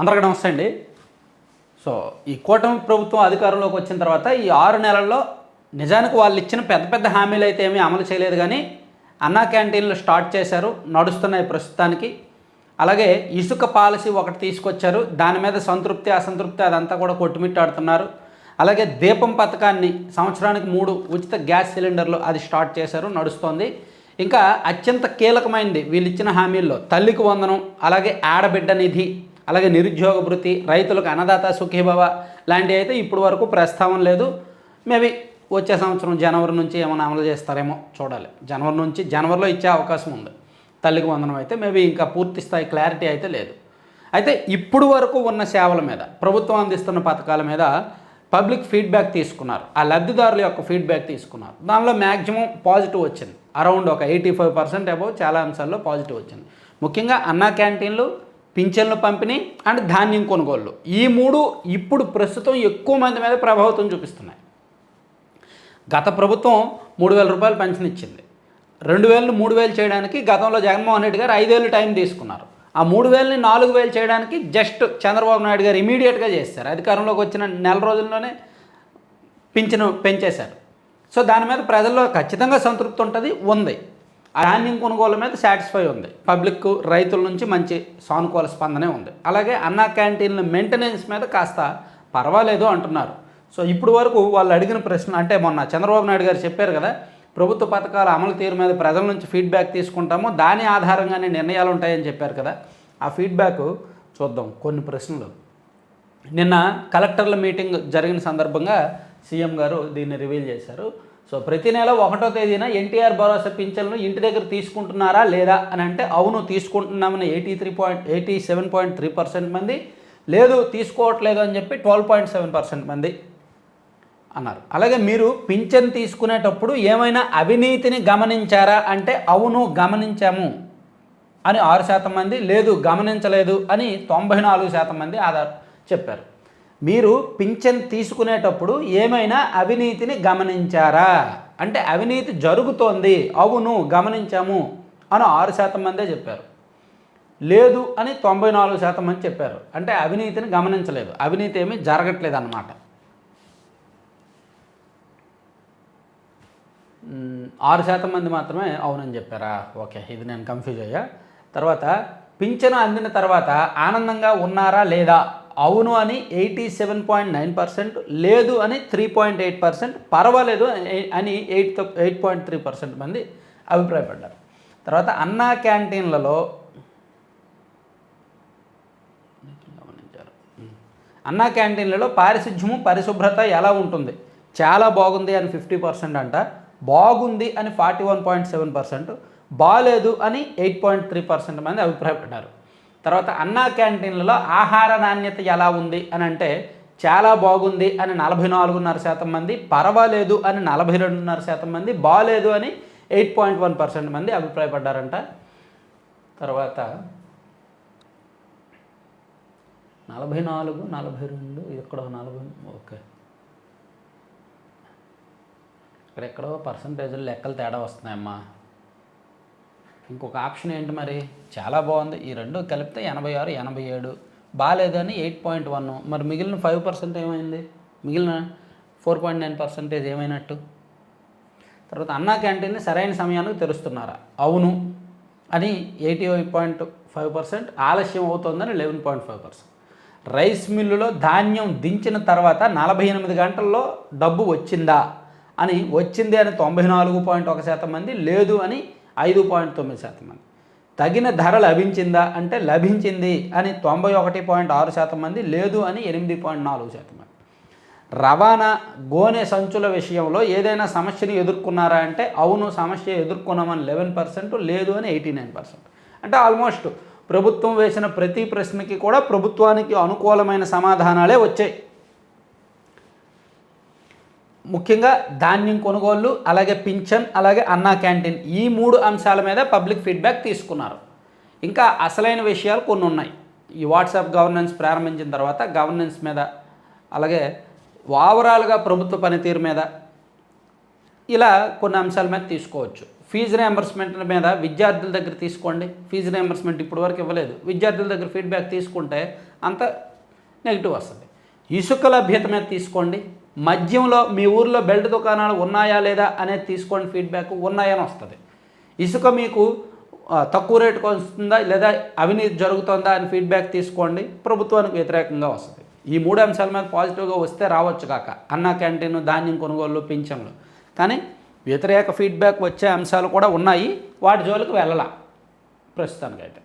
అందరికీ నమస్తే అండి. సో ఈ కూటమి ప్రభుత్వం అధికారంలోకి వచ్చిన తర్వాత ఈ ఆరు నెలల్లో నిజానికి వాళ్ళు ఇచ్చిన పెద్ద పెద్ద హామీలు అయితే ఏమీ అమలు చేయలేదు కానీ అన్నా క్యాంటీన్లు స్టార్ట్ చేశారు నడుస్తున్నాయి ప్రస్తుతానికి. అలాగే ఇసుక పాలసీ ఒకటి తీసుకొచ్చారు దాని మీద సంతృప్తి అసంతృప్తి అదంతా కూడా కొట్టుమిట్టాడుతున్నారు. అలాగే దీపం పథకాన్ని సంవత్సరానికి మూడు ఉచిత గ్యాస్ సిలిండర్లు అది స్టార్ట్ చేశారు నడుస్తోంది. ఇంకా అత్యంత కీలకమైనది వీళ్ళు ఇచ్చిన హామీల్లో తల్లికి వందనం అలాగే ఆడబిడ్డ నిధి అలాగే నిరుద్యోగ భృతి రైతులకు అన్నదాత సుఖీభవ లాంటివి అయితే ఇప్పటి వరకు ప్రస్తావన లేదు. మేబీ వచ్చే సంవత్సరం జనవరి నుంచి ఏమైనా అమలు చేస్తారేమో చూడాలి. జనవరి నుంచి జనవరిలో ఇచ్చే అవకాశం ఉంది. తల్లికి వందనం అయితే మేబీ ఇంకా పూర్తి స్థాయి క్లారిటీ అయితే లేదు. అయితే ఇప్పుడు వరకు ఉన్న సేవల మీద ప్రభుత్వం అందిస్తున్న పథకాల మీద పబ్లిక్ ఫీడ్బ్యాక్ తీసుకున్నారు. ఆ లబ్ధిదారుల యొక్క ఫీడ్బ్యాక్ తీసుకున్నారు. దానిలో మ్యాక్సిమం పాజిటివ్ వచ్చింది. అరౌండ్ ఒక ఎయిటీ ఫైవ్ పర్సెంట్ అబౌవ్ చాలా అంశాల్లో పాజిటివ్ వచ్చింది. ముఖ్యంగా అన్నా క్యాంటీన్లు పింఛన్లు పంపిణీ అండ్ ధాన్యం కొనుగోళ్ళు ఈ మూడు ఇప్పుడు ప్రస్తుతం ఎక్కువ మంది మీద ప్రభావితం చూపిస్తున్నాయి. గత ప్రభుత్వం మూడు వేల రూపాయలు పెన్షన్ ఇచ్చింది. రెండు వేలు మూడు వేలు చేయడానికి గతంలో జగన్మోహన్ రెడ్డి గారు ఐదేళ్ళు టైం తీసుకున్నారు. ఆ మూడు వేలని నాలుగు వేలు చేయడానికి జస్ట్ చంద్రబాబు నాయుడు గారు ఇమీడియట్గా చేస్తారు అధికారంలోకి వచ్చిన నెల రోజుల్లోనే పింఛను పెంచేశారు. సో దాని మీద ప్రజల్లో ఖచ్చితంగా సంతృప్తి ఉంటుంది ఉంది. ధాన్యం కొనుగోలు మీద సాటిస్ఫై ఉంది. పబ్లిక్ రైతుల నుంచి మంచి సానుకూల స్పందనే ఉంది. అలాగే అన్నా క్యాంటీన్ల మెయింటెనెన్స్ మీద కాస్త పర్వాలేదు అంటున్నారు. సో ఇప్పుడు వరకు వాళ్ళు అడిగిన ప్రశ్న అంటే మొన్న చంద్రబాబు నాయుడు గారు చెప్పారు కదా ప్రభుత్వ పథకాల అమలు తీరు మీద ప్రజల నుంచి ఫీడ్బ్యాక్ తీసుకుంటాము దాని ఆధారంగానే నిర్ణయాలు ఉంటాయని చెప్పారు కదా ఆ ఫీడ్బ్యాక్ చూద్దాం కొన్ని ప్రశ్నలు. నిన్న కలెక్టర్ల మీటింగ్ జరిగిన సందర్భంగా సీఎం గారు దీన్ని రివీల్ చేశారు. సో ప్రతి నెల ఒకటో తేదీన ఎన్టీఆర్ భరోసా పింఛన్లు ఇంటి దగ్గర తీసుకుంటున్నారా లేదా అని అంటే అవును తీసుకుంటున్నామని eighty three point eighty seven point three percent మంది. లేదు తీసుకోవట్లేదు అని చెప్పి ట్వెల్వ్ పాయింట్ సెవెన్ పర్సెంట్ మంది అన్నారు. అలాగే మీరు పింఛన్ తీసుకునేటప్పుడు ఏమైనా అవినీతిని గమనించారా అంటే అవును గమనించాము అని ఆరు శాతం మంది లేదు గమనించలేదు అని తొంభై నాలుగు శాతం మంది ఆధార్ చెప్పారు. మీరు పింఛన్ తీసుకునేటప్పుడు ఏమైనా అవినీతిని గమనించారా? అంటే అవినీతి జరుగుతోంది అవును గమనించాము అని ఆరు శాతం మందే చెప్పారు. లేదు అని తొంభై నాలుగు శాతం మంది చెప్పారు. అంటే అవినీతిని గమనించలేదు. అవినీతి ఏమీ జరగట్లేదు అన్నమాట ఆరు శాతం మంది మాత్రమే అవునని చెప్పారా? ఓకే ఇది నేను కన్ఫ్యూజ్ అయ్యా. తర్వాత పింఛను అందిన తర్వాత ఆనందంగా ఉన్నారా లేదా? అవును అని eighty seven point nine percent లేదు అని త్రీ పాయింట్ ఎయిట్ పర్సెంట్ పర్వాలేదు అని- eight eight point three percent మంది అభిప్రాయపడ్డారు. తర్వాత అన్నా క్యాంటీన్లలో అన్నా క్యాంటీన్లలో పారిశుధ్యము పరిశుభ్రత ఎలా ఉంటుంది? చాలా బాగుంది అని ఫిఫ్టీ పర్సెంట్ అంట బాగుంది అని forty one point seven percent బాగాలేదు అని ఎయిట్ పాయింట్ త్రీ పర్సెంట్ మంది అభిప్రాయపడ్డారు. తర్వాత అన్నా క్యాంటీన్లలో ఆహార నాణ్యత ఎలా ఉంది అని అంటే చాలా బాగుంది అని నలభై నాలుగున్నర శాతం మంది పర్వాలేదు అని నలభై రెండున్నర శాతం మంది బాగాలేదు అని ఎయిట్ పాయింట్ వన్ పర్సెంట్ మంది అభిప్రాయపడ్డారంట. తర్వాత నలభై నాలుగు నలభై రెండు ఇక్కడ నలభై ఓకే. ఇక్కడ ఎక్కడో పర్సంటేజ్లు లెక్కలు తేడా వస్తున్నాయమ్మా. ఇంకొక ఆప్షన్ ఏంటి మరి? చాలా బాగుంది. ఈ రెండు కలిపితే ఎనభై ఆరు ఎనభై ఏడు. బాగాలేదని ఎయిట్ పాయింట్ వన్. మరి మిగిలిన ఫైవ్ పర్సెంట్ ఏమైంది? మిగిలిన ఫోర్ పాయింట్ నైన్ పర్సెంటేజ్ ఏమైనట్టు? తర్వాత అన్నా క్యాంటీన్ని సరైన సమయానికి తెరుస్తున్నారా? అవును. అని ఎయిటీ పాయింట్ ఫైవ్ పర్సెంట్ ఆలస్యం అవుతుందని eleven point five percent. Rice మిల్లులో ధాన్యం దించిన తర్వాత నలభై ఎనిమిది గంటల్లో డబ్బు వచ్చిందా? అని వచ్చింది అని తొంభై నాలుగు పాయింట్ ఒక శాతం మంది లేదు అని ఐదు పాయింట్ తొమ్మిది శాతం మంది. తగిన ధర లభించిందా అంటే లభించింది అని తొంభై ఒకటి పాయింట్ ఆరు శాతం మంది లేదు అని ఎనిమిది పాయింట్ నాలుగు శాతం మంది. రవాణా గోనె సంచుల విషయంలో ఏదైనా సమస్యను ఎదుర్కొన్నారా అంటే అవును సమస్య ఎదుర్కొన్నామని లెవెన్ పర్సెంట్ లేదు అని ఎయిటీ నైన్ పర్సెంట్. అంటే ఆల్మోస్ట్ ప్రభుత్వం వేసిన ప్రతి ప్రశ్నకి కూడా ప్రభుత్వానికి అనుకూలమైన సమాధానాలే వచ్చాయి. ముఖ్యంగా ధాన్యం కొనుగోళ్ళు అలాగే పింఛన్ అలాగే అన్నా క్యాంటీన్ ఈ మూడు అంశాల మీద పబ్లిక్ ఫీడ్బ్యాక్ తీసుకున్నారు. ఇంకా అసలైన విషయాలు కొన్ని ఉన్నాయి. ఈ వాట్సాప్ గవర్నెన్స్ ప్రారంభించిన తర్వాత గవర్నెన్స్ మీద అలాగే ఓవరాల్గా ప్రభుత్వ పనితీరు మీద ఇలా కొన్ని అంశాల మీద తీసుకోవచ్చు. ఫీజు రియంబర్స్మెంట్ మీద విద్యార్థుల దగ్గర తీసుకోండి. ఫీజు రియంబర్స్మెంట్ ఇప్పటి వరకు ఇవ్వలేదు. విద్యార్థుల దగ్గర ఫీడ్బ్యాక్ తీసుకుంటే అంత నెగిటివ్ వస్తుంది. ఇసుక లభ్యత మీద తీసుకోండి. మద్యంలో మీ ఊర్లో బెల్ట్ దుకాణాలు ఉన్నాయా లేదా అనేది తీసుకోండి ఫీడ్బ్యాక్ ఉన్నాయని వస్తుంది. ఇసుక మీకు తక్కువ రేటుకు వస్తుందా లేదా అవినీతి జరుగుతుందా అని ఫీడ్బ్యాక్ తీసుకోండి ప్రభుత్వానికి వ్యతిరేకంగా వస్తుంది. ఈ మూడు అంశాల మీద పాజిటివ్గా వస్తే రావచ్చు కాక అన్న క్యాంటీన్ ధాన్యం కొనుగోలు పింఛన్లు. కానీ వ్యతిరేక ఫీడ్బ్యాక్ వచ్చే అంశాలు కూడా ఉన్నాయి వాటి జోలికి వెళ్ళాల ప్రస్తుతానికైతే.